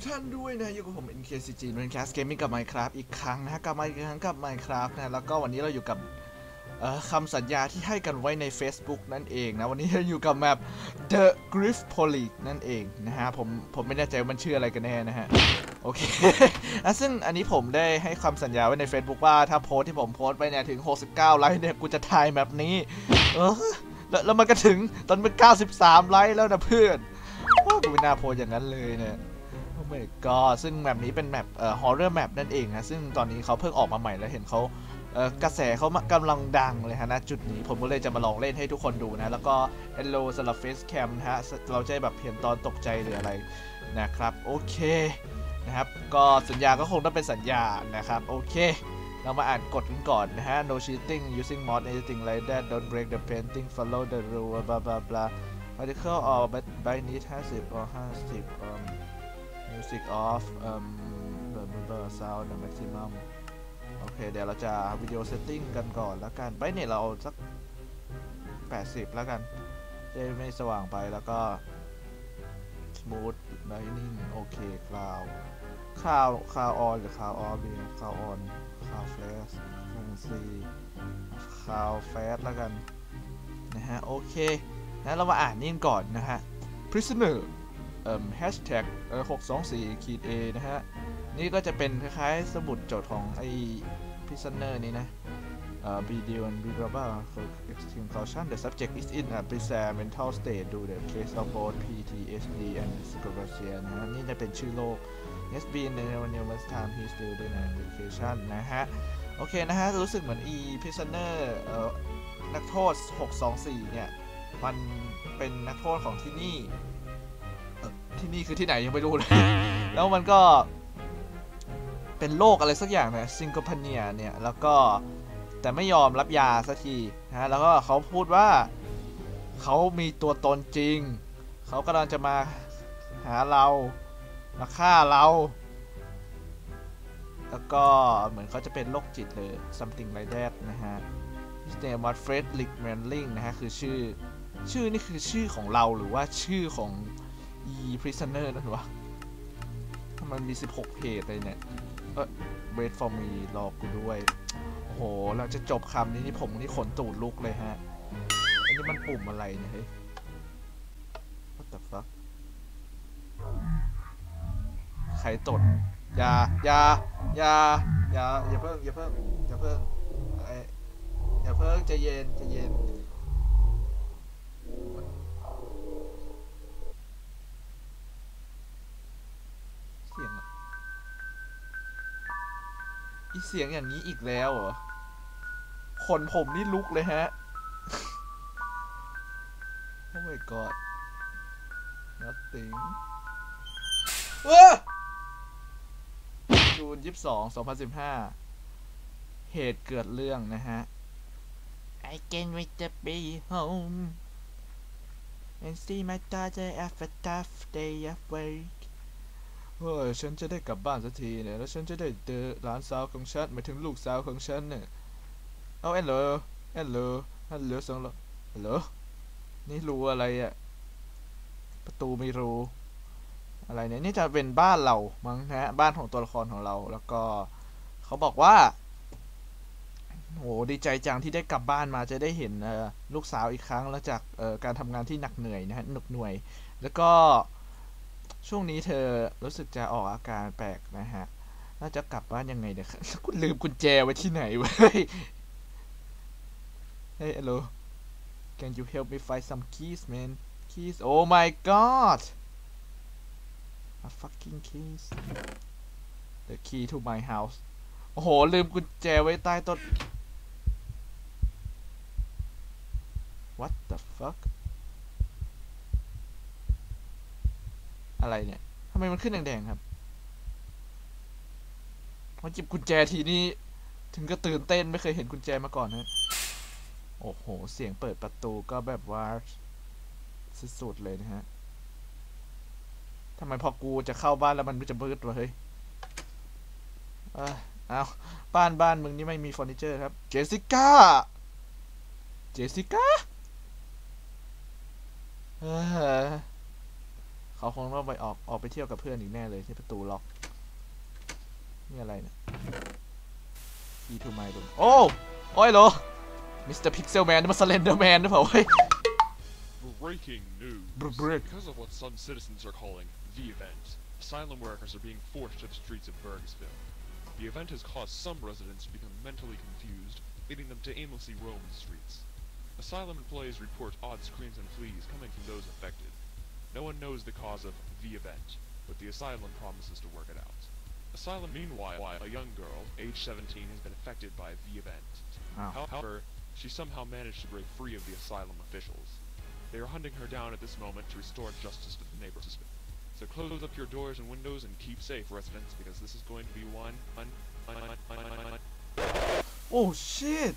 กท่านด้วยนะอยู่กับผม NKCG เรนแคสเกมมิ่งกับ Minecraft อีกครั้งนะกลับมาอีกครั้งกับ Minecraft นะแล้วก็วันนี้เราอยู่กับคำสัญญาที่ให้กันไว้ใน Facebook นั่นเองนะ วันนี้เราอยู่กับแมป The Griff Poly นั่นเองนะฮะผมผมไม่แน่ใจว่ามันชื่ออะไรกันแน่นะฮะ โอเคอะซึ่งอันนี้ผมได้ให้คำสัญญาไว้ใน Facebook ว่าถ้าโพสที่ผมโพสไปเนี่ยถึง 69 ไลค์เนี่ยกูจะถ่ายแมปนี้ เออแล้วแล้วมันก็ถึงตอนเป็น93 ไลค์แล้วนะเพื่อนโอ้กูไม่น่าโพสอย่างนั้นเลยเนี่ย โอ้ my god ซึ่งแมปนี้เป็นแมปเอ่อ horror map นั่นเองนะซึ่งตอนนี้เขาเพิ่งออกมาใหม่แล้วเห็นเขาเอ่อกระแสเขากำลังดังเลยฮะณจุดนี้ผมก็เลยจะมาลองเล่นให้ทุกคนดูนะ แล้วก็ hello สำหรับ face cam นะฮะ เราจะแบบเห็นตอนตกใจหรืออะไรนะครับ โอเคนะครับ ก็สัญญาก็คงต้องเป็นสัญญานะครับ โอเค เรามาอ่านกฎกันก่อนนะฮะ no cheating using mod anything like that don't break the painting follow the rule blah blah blah particle or by need 50 or 50 um music off um blah blah blah sound the maximum โอเค เดี๋ยวเราจะวิดีโอเซตติ้งกันก่อนแล้วกัน ไปเนี่ยเราเอาสัก 80 แล้วกันจะไม่สว่างไปแล้วก็ smooth lighting โอเคคลาวคลาวคลาวออนหรือคลาวออฟดีคลาวออนคลาวแฟลชฟงซีคลาวแฟชแล้วกัน นะฮะ โอเคนเรามาอ่านนี่ก่อนนะฮะ prisoner เอ่อ hashtag เอ่อ624ขีด A นะฮะ นี่ก็จะเป็นคล้ายๆ สมุดโจทย์ของไอ้ prisoner นี้นะเอ่อ be deal and be rubber extreme caution the subject is in a bizarre mental state due to the case of both PTSD and schizophrenia นะฮะนี่จะเป็นชื่อโรค has been in the numerous time he still in medication นะฮะ โอเคนะฮะ รู้สึกเหมือน e prisoner เอ่อนักโทษ 624 เนี่ย มันเป็นนักโทษของที่นี่เอ่อ ที่นี่คือที่ไหนยังไม่รู้เลย แล้วมันก็ เป็นโรคอะไรสักอย่างเนี่ยซิงโกพเนียเนี่ย แล้วก็แต่ไม่ยอมรับยาสักทีนะแล้วก็เขาพูดว่าเขามีตัวตนจริง เขากำลังจะมาหาเรามาฆ่าเรา แล้วก็เหมือนเขาจะเป็นโรคจิตเลย something like that นะฮะ his name was Frederick Manling นะฮะ คือชื่อ ชื่อนี่คือชื่อของเราหรือว่าชื่อของ e prisoner นั่นวะทำไมมี 16 เพจเลยเนี่ย เออ wait for me รอกูด้วย โอ้โห เราจะจบคำนี้นี่ผมนี่ขนตูดลุกเลยฮะ อันนี้มันปุ่มอะไรเนี่ยเฮ้ย what the fuck ใครตดอย่าอย่าอย่าอย่าอย่าเพิ่งอย่าเพิ่งอย่าเพิ่งอ้อย่าเพิ่งใจเย็นใจเย็น อีเสียงอย่างนี้อีกแล้วเหรอขนผมนี่ลุกเลยฮะ โอ้ my god nothing ว้าจูนยี่สิบสองสองพันสิบห้าเหตุเกิดเรื่องนะฮะ I can't wait to be home and see my daughter after tough day of work เฮ้ยฉันจะได้กลับบ้านสักทีเนี่ย แล้วฉันจะได้เจอหลานสาวของฉันหมายถึงลูกสาวของฉันเนี่ย เอาแอนเหรอแอนเหรอฮัลโหลสองเหรอฮัลโหลนี่รูอะไรอะประตูไม่รูอะไรเนี่ย นี่จะเป็นบ้านเรา มั้งนะ บ้านของตัวละครของเรา แล้วก็เขาบอกว่าโหดีใจจังที่ได้กลับบ้านมาจะได้เห็นลูกสาวอีกครั้งแล้วจากการทำงานที่หนักเหนื่อยนะฮะหนุกหน่วย แล้วก็ ช่วงนี้เธอรู้สึกจะออกอาการแปลกนะฮะ น่าจะกลับบ้านยังไงเนี่ยวคุณลืมกุญแจไว้ที่ไหนเว้ย เฮ้ย hello can you help me find some keys man keys oh my god a fucking keys the key to my house โอ้โห ลืมกุญแจไว้ใต้ต้น what the fuck อะไรเนี่ยทำไมมันขึ้นแดงๆครับพอจิบกุญแจทีนี้ ถึงก็ตื่นเต้นไม่เคยเห็นกุญแจมาก่อนนะโอ้โห เสียงเปิดประตูก็แบบว่าสุดๆเลยนะฮะทำไมพอกูจะเข้าบ้านแล้วมันจะมืดวะเฮ้ยเอ้ยเอาบ้านบ้านมึงนี่ไม่มีเฟอร์นิเจอร์ครับ เจสสิก้า เจสสิก้า เออเขาคงต้องไปออกออกไปเที่ยวกับเพื่อนอีกแน่เลยที่ประตูล็อก นี่อะไรเนี่ย key to my room โอ้โอ้ยเหรอมิสเตอร์พิกเซลแมนนี่มันสเลนเดอร์แมนหรือเปล่าเว้ย Breaking news. Br- break. Because of what some citizens are calling the event, asylum workers are being forced to the streets of Bergsville. The event has caused some residents to become mentally confused, leading them to aimlessly roam the streets. Asylum employees report odd screams and fleas coming from those affected. No one knows the cause of the event, but the asylum promises to work it out. Asylum, meanwhile, a young girl, age 17, has been affected by the event. Wow. However, she somehow managed to break free of the asylum officials. They are hunting her down at this moment to restore justice to the neighborhood. So close up your doors and windows and keep safe, residents, because this is going to be one un, un, un, Oh shit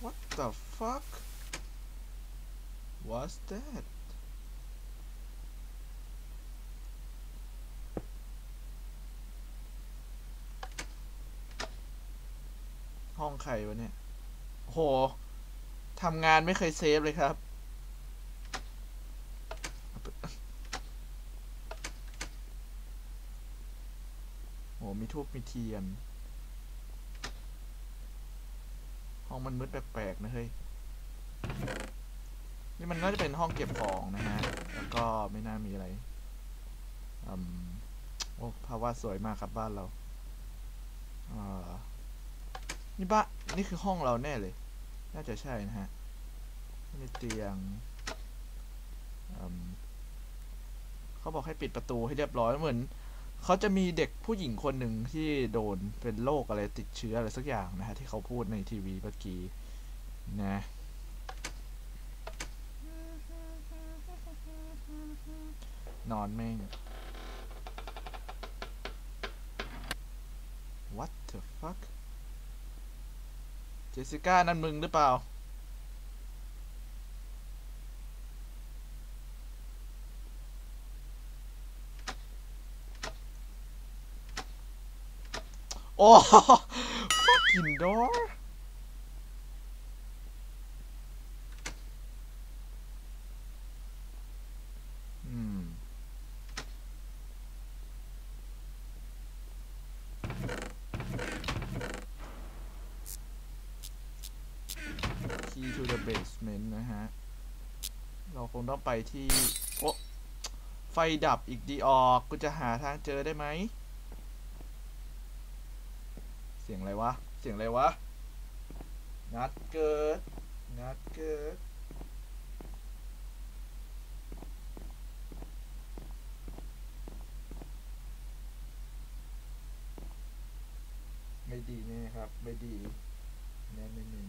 What the fuck What's that ห้องใครวะเนี่ย โห ทำงานไม่เคยเซฟเลยครับ โห มีทูบมีเทียน ห้องมันมืดแปลกๆนะเฮ้ย นี่มันน่าจะเป็นห้องเก็บของนะฮะ แล้วก็ไม่น่ามีอะไรอืมโอ้ภาวะสวยมากครับบ้านเราอ่านี่บ้านนี่คือห้องเราแน่เลย น่าจะใช่นะฮะมีเตียงเขาบอกให้ปิดประตูให้เรียบร้อยเหมือนเขาจะมีเด็กผู้หญิงคนหนึ่งที่โดนเป็นโรคอะไรติดเชื้ออะไรสักอย่างนะฮะที่เขาพูดในทีวีเมื่อกี้นะ นอนแม่ง What the fuck เจสสิก้านั่นมึงหรือเปล่า โอ้ fucking door อืม key to the basement นะฮะ เราค งต้องไปที่ โอ้ไฟดับอีกดีออก กูจะหาทางเจอได้ไหม เสียงอะไรวะ เสียงอะไรวะงัดเกิดงัดเกิดไม่ดีแน่ครับ ไม่ดีแน่ไม่ไม่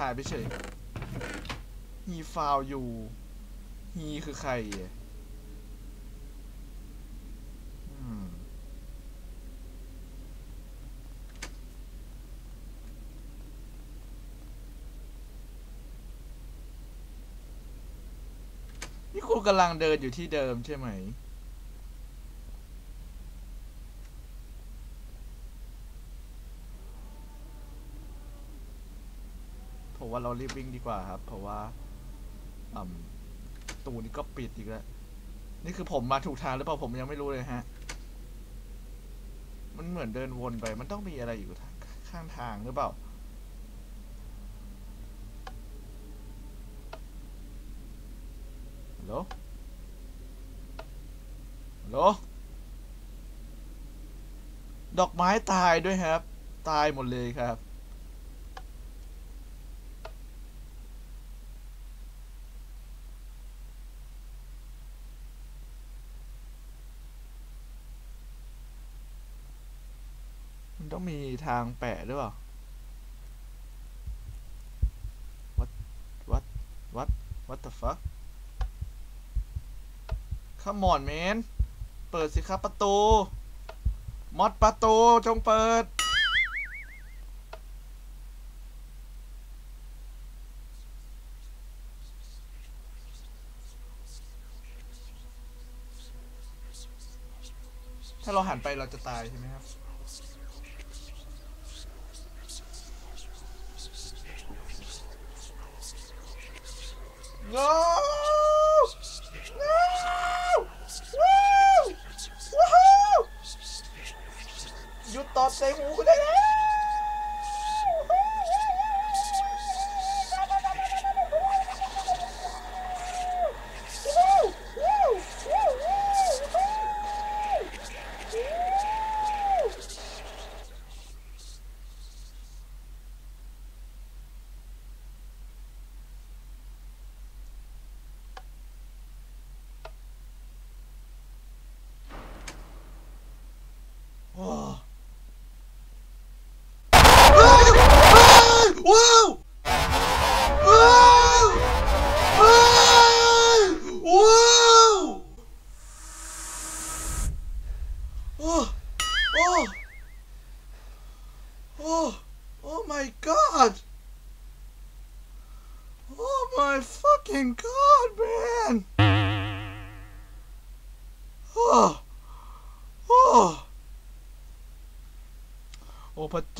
หายไปเฉย he found you he คือใครนี่คุณกำลังเดินอยู่ที่เดิมใช่ไหม ว่าเรารีบวิ่งดีกว่าครับ เพราะว่าตูนี้ก็ปิดอีกแล้ว นี่คือผมมาถูกทางหรือเปล่าผมยังไม่รู้เลยฮะ มันเหมือนเดินวนไป มันต้องมีอะไรอยู่ทางข้างทางหรือเปล่า ฮัลโหล ฮัลโหล ดอกไม้ตายด้วยครับ ตายหมดเลยครับ มันต้องมี ทางแปะหรือเปล่า what what the fuck come on man เปิดสิครับประตู มอดประตูจงเปิด ถ้าเราหันไปเราจะตายใช่ไหมครับ No!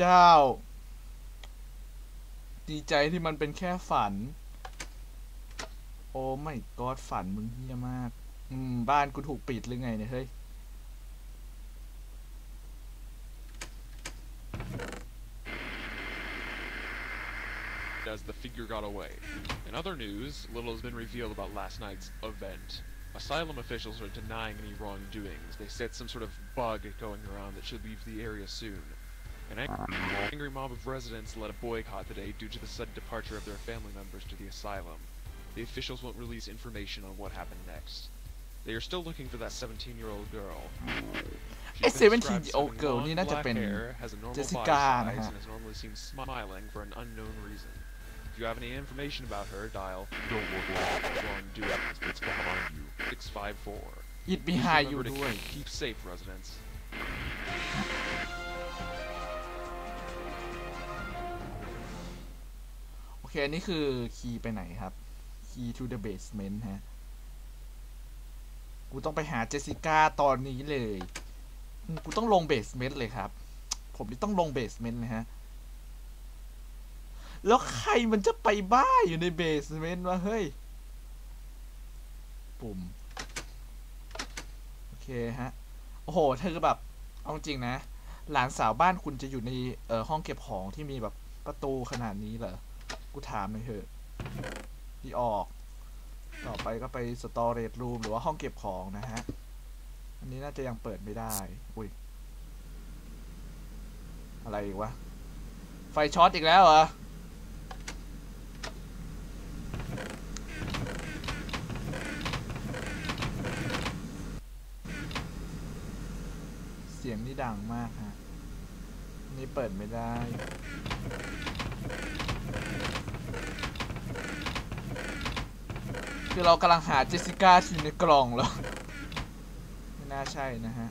เจ้า ดีใจที่มันเป็นแค่ฝัน โอ้ไม่กอดฝันมึงเฮี้ยมาก อืม บ้านกูถูกปิดหรือไงเนี่ยเฮ้ย as the figure got away. In other news, little has been revealed about last night's event. Asylum officials are denying any wrongdoings. They said some sort of bug going around that should leave the area soon. An ang- angry mob of residents led a boycott today due to the sudden departure of their family members to the asylum. The officials won't release information on what happened next. They are still looking for that 17-year-old girl.ไอ้ She's been described as 17-year-old having girl long นี่น่าจะ black เป็น hair, has a normal Jessica body size, นะฮะ and is normally seen smiling for an unknown reason. If you have any information about her, dial Don't look wrongdoing. It's behind you. 654. อิดมี Please ไฮอยู่ remember to ด้วย keep, keep safe, residents. คอันนี้คือคีย์ไปไหนครับ key to the basement ฮะ กูต้องไปหาเจสิก้าตอนนี้เลย กูต้องลงเบสเมนต์เลยครับ ผมนี่ต้องลงเบสเมนต์นะฮะ แล้วใครมันจะไปบ้าอยู่ในเบสเมนต์วะเฮ้ย ปุ่ม โอเคฮะ โอ้โห เธอแบบ เอาจริงนะ หลานสาวบ้านคุณจะอยู่ในเอ่อห้องเก็บของที่มีแบบประตูขนาดนี้เหรอ กูถามหน่อยเถอะที่ออก ต่อไปก็ไปสตอเรจรูมหรือว่าห้องเก็บของนะฮะ อันนี้น่าจะยังเปิดไม่ได้ อุ้ย อะไรอีกวะ ไฟช็อตอีกแล้วเหรอเสียงนี่ดังมากฮะ นี่เปิดไม่ได้ คือเรากำลังหาเจสสิก้าที่อยู่ในกล่องแล้ว ไม่น่าใช่นะฮะ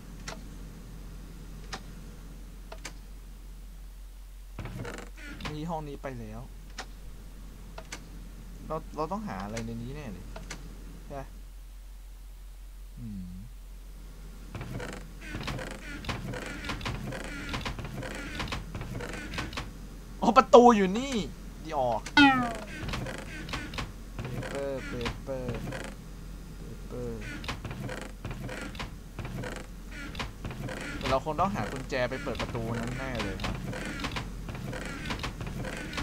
นี่ห้องนี้ไปแล้ว เรา เราต้องหาอะไรในนี้แน่เลยใช่อืม อ๋อประตูอยู่นี่ดีออกเปเปอร์เปเปอร์เปเปอร์เราคงต้องหากุญแจไปเปิดประตูนั้นแน่เลยครับ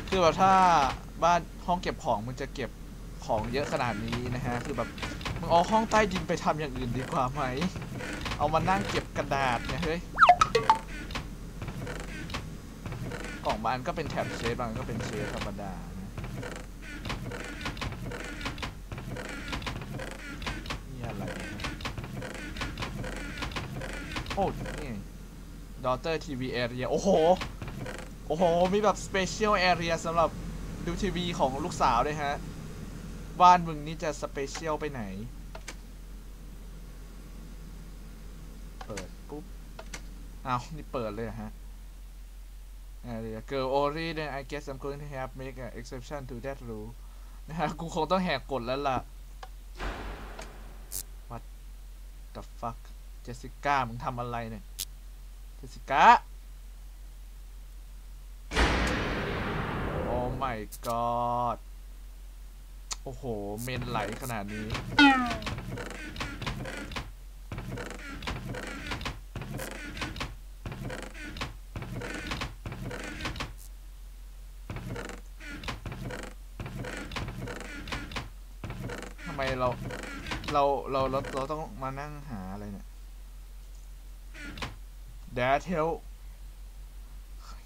คือแบบถ้าบ้านห้องเก็บของมันจะเก็บของเยอะขนาดนี้นะฮะ คือแบบมึงเอาห้องใต้ดินไปทำอย่างอื่นดีกว่าไหม เอามานั่งเก็บกระดาษเนี่ยเฮ้ย กล่องบานก็เป็นแท็บเชฟบางก็เป็นเชฟธรรมดานะนี่อะไร โอ้นี่ Daughter TV Area โอ้โห โอ้โห มีแบบ Special Area สำหรับดูทีวีของลูกสาวด้วยฮะ บ้านมึงนี่จะสเปเชียลไปไหน เปิดปุ๊บ เอาวนี่เปิดเลยฮะ อ่าเดี๋ยว girl only then I guess I'm going to have make an exception to that rule นะฮะกูคงต้องแหกกฎแล้วล่ะ what the fuck เจสสิก้ามึงทำอะไรเนี่ย เจสสิก้าโอ้ my god โอ้โห เมนไหลขนาดนี้ ทำไมเรา เราเราเราเราต้องมานั่งหาอะไรเนี่ย Dad help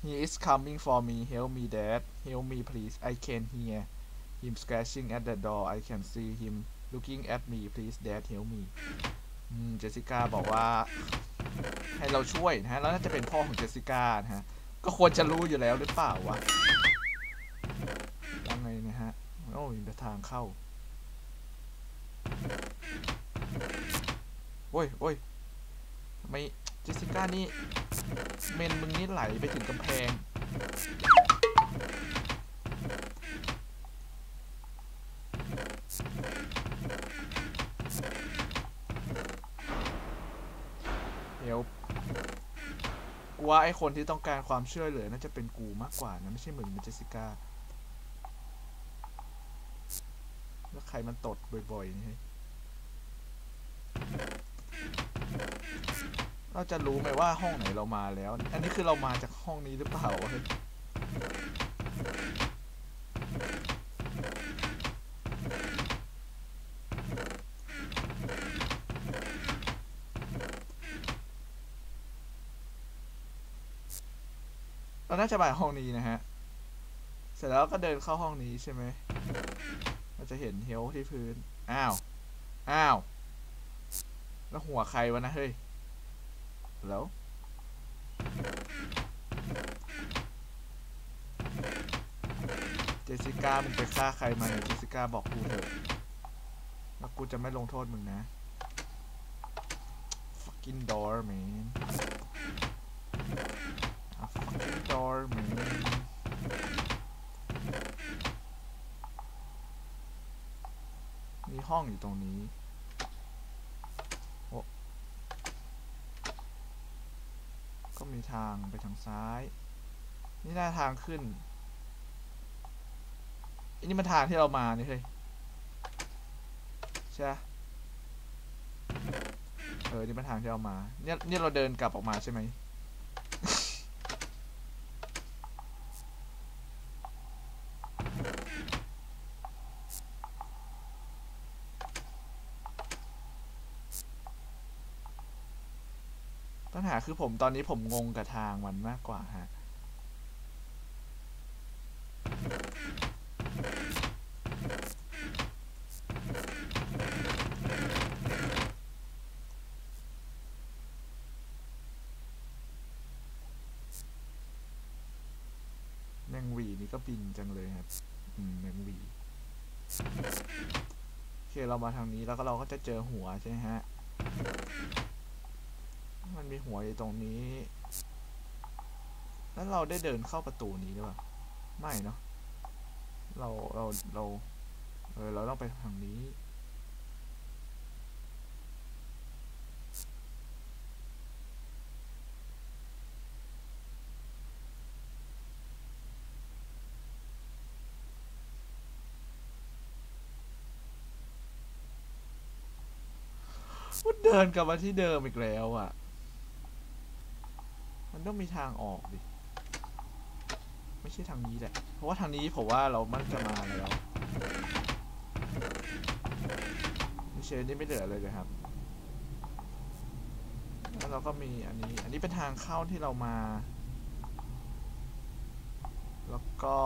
He is coming for me help me dad help me please I can hear him scratching at the door I can see him looking at me please dad help me เจสสิก้าบอกว่า ให้เราช่วยนะฮะ แล้วน่าจะเป็นพ่อของเจสสิก้านะฮะ ก็ควรจะรู้อยู่แล้วหรือเปล่าวะยังไงนะฮะ โอ้ยเดี๋ยวทางเข้า โอ้ยโอ้ยทำไมเจสสิก้านี่ เมนมึงนี่ไหลไปถึงกำแพง เดี๋ยวกูว่าไอคนที่ต้องการความช่วยเหลือน่าจะเป็นกูมากกว่านะไม่ใช่มึงมันเจสิก้า แล้วใครมันตดบ่อยๆนี่ เราจะรู้ไหมว่าห้องไหนเรามาแล้ว อันนี้คือเรามาจากห้องนี้หรือเปล่าวะเราน่าจะมาห้องนี้นะฮะ เสร็จแล้วก็เดินเข้าห้องนี้ใช่ไหม เราจะเห็นเฮลที่พื้น อ้าว อ้าว แล้วหัวใครวะนะเฮ้ยแล้วเจสิก้ามึงไปฆ่าใครมาเนี่ยเจสสิก้าบอกกูเถอะแล้วกูจะไม่ลงโทษมึงนะ fucking door man a fucking door man มีห้องอยู่ตรงนี้ โอ้ก็มี ทางไปทางซ้าย นี่หน้าทางขึ้นอันนี้มันทางที่เรามานี่เฮ้ยใช่เออนี่มันทางที่เรามา เนี่ยเนี่ยเราเดินกลับออกมาใช่ไหม คือผมตอนนี้ผมงงกับทางมันมากกว่าฮะแมงวีนี่ก็บินจังเลยครับแมงวีโอเคเรามาทางนี้แล้วก็เราก็จะเจอหัวใช่ไหมฮะ มันมีหัวอยู่ตรงนี้ แล้วเราได้เดินเข้าประตูนี้หรือเปล่า ไม่เนาะ เรา เรา เรา เออ เราต้องไปทางนี้ เดินกลับมาที่เดิมอีกแล้วอะ มันต้องมีทางออกดิ ไม่ใช่ทางนี้แหละ เพราะว่าทางนี้ผมว่าเรามันจะมาแล้วมิเชนี่ไม่เหลือเลยเลยครับ แล้วเราก็มีอันนี้ อันนี้เป็นทางเข้าที่เรามา แล้วก็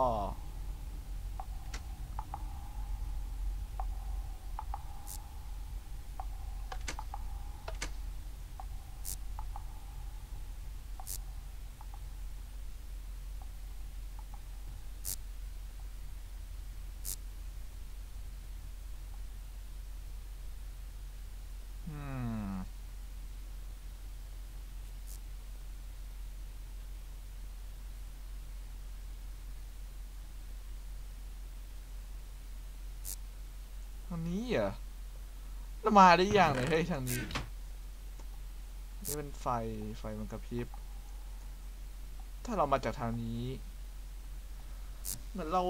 างนี้เหรอแล้วมาได้ยังไงเฮ้ยทางนี้ นี่เป็นไฟ ไฟมันกระพริบ ถ้าเรามาจากทางนี้ เหมือนเรา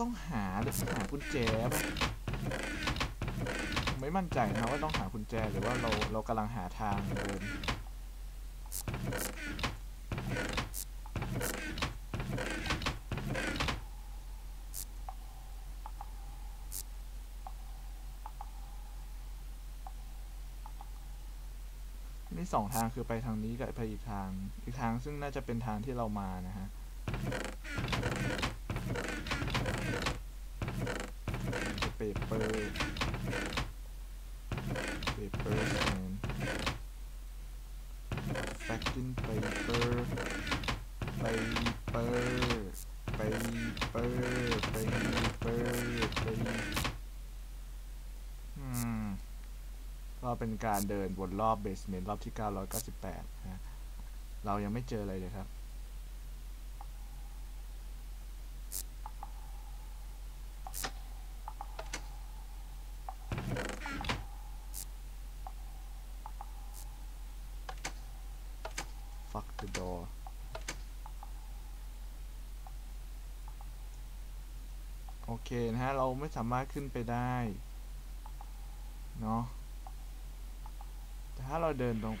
ต้องหาหรือหากุญแจไม่มั่นใจนะว่าต้องหากุญแจหรือว่าเราเรากำลังหาทางเดิน สองทางคือไปทางนี้กับไปอีกทาง อีกทางซึ่งน่าจะเป็นทางที่เรามานะฮะเปเปอร์เปเปอร์แมนแฟกกินเปเปอร์เปเปอร์เปเปอร์เปเปอร์เปอืม ก็ เป็นการเดินวนรอบเบสเมนต์รอบที่ 998นะฮะเรายังไม่เจออะไรเลยครับ fuck the door โอเคนะฮะ เราไม่สามารถขึ้นไปได้ เนาะ ถ้าเราเดินตรง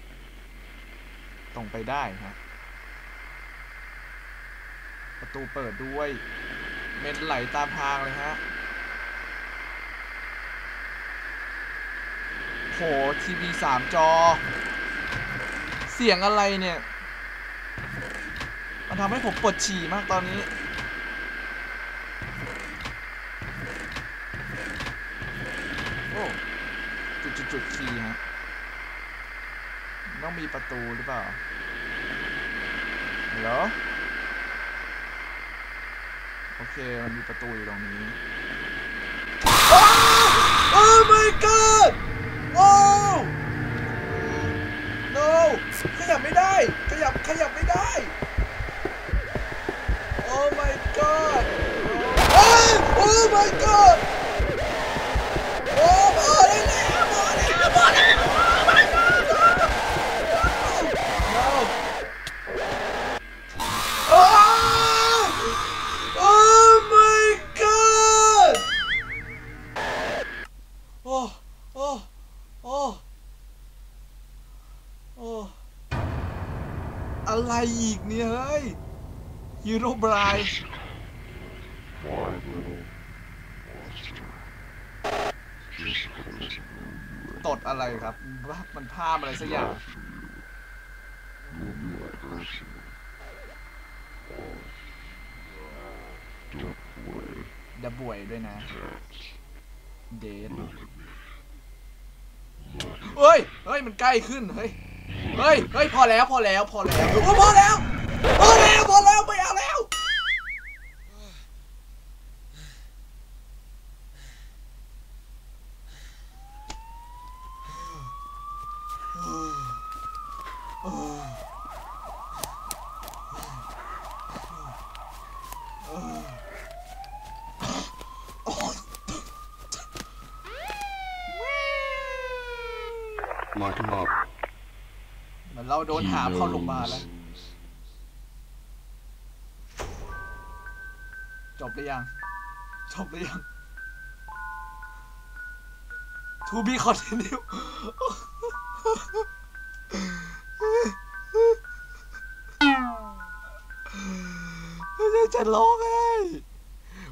ตรงไปได้ฮะประตูเปิดด้วย เมนไหลตามทางเลยฮะโหทีวีสามจอ เสียงอะไรเนี่ย มันทำให้ผมปวดฉี่มากตอนนี้ โอ้ จุดจุดจุดคีย์ฮะ ต้องมีประตูหรือเปล่าเหรอโอเค มันมีประตูอยู่ตรงนี้ ฮีโร่บรายตดอะไรครับว่ามันภาพอะไรสักอย่างดับบ่วยด้วยนะ เดนเฮ้ย เฮ้ย มันใกล้ขึ้น เฮ้ย เฮ้ย เฮ้ย พอแล้ว พอแล้ว พอแล้ว โอ้ พอแล้ว พอแล้วพอแล้วไม่เอาแล้ว Lock him up. เหมือนเราโดนหามเข้าโรงพยาบาลแล้ว จบหรือยัง จบหรือยัง To be continue จะร้องไห้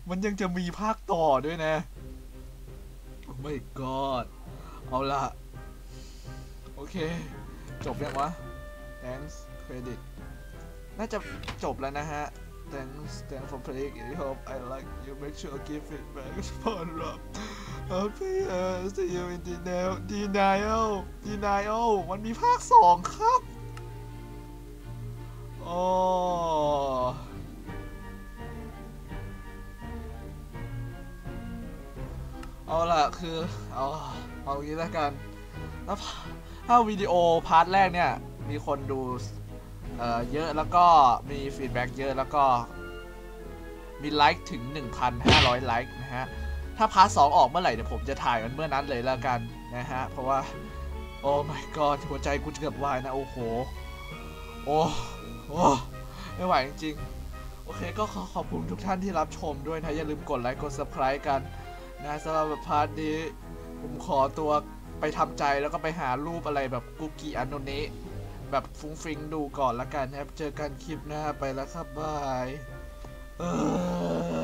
มันยังจะมีภาคต่อด้วยนะ โอ้ my god เอาละ โอเค จบยังวะ thanks credit น่าจะจบแล้วนะฮะ thanks thanks for playing I hope I like you make sure give feedback upon Rob happy uh, see you in denial denial denial มันมีภาคสองครับโอเอาล่ะคือ เอาเอางี้แล้วกันแล้วถ้าวิดีโอพาร์ทแรกเนี่ย มีคนดู เอ่อเยอะแล้วก็มีฟีดแบ็กเยอะแล้วก็ มีไลค์ถึง 1,500 ไลค์นะฮะ ถ้าพาร์ทสองออกเมื่อไหร่เดี๋ยวผมจะถ่ายกันเมื่อนั้นเลยแล้วกันนะฮะ เพราะว่า โอ้ my god หัวใจกูจะเกือบวายนะ โอ้โห โอ้โอ้ไม่ไหวจริงๆ โอเคก็ขอขอบคุณทุกท่านที่รับชมด้วยนะ อย่าลืมกดไลค์กด subscribe กันนะสำหรับพาร์ทนี้ผมขอตัวไปทำใจแล้วก็ไปหารูปอะไรแบบกุกกี้อันโนเนะ แบบฟุ้งฟิงดูก่อนละกันครับ เจอกันคลิปหน้าไปแล้วครับบายเออ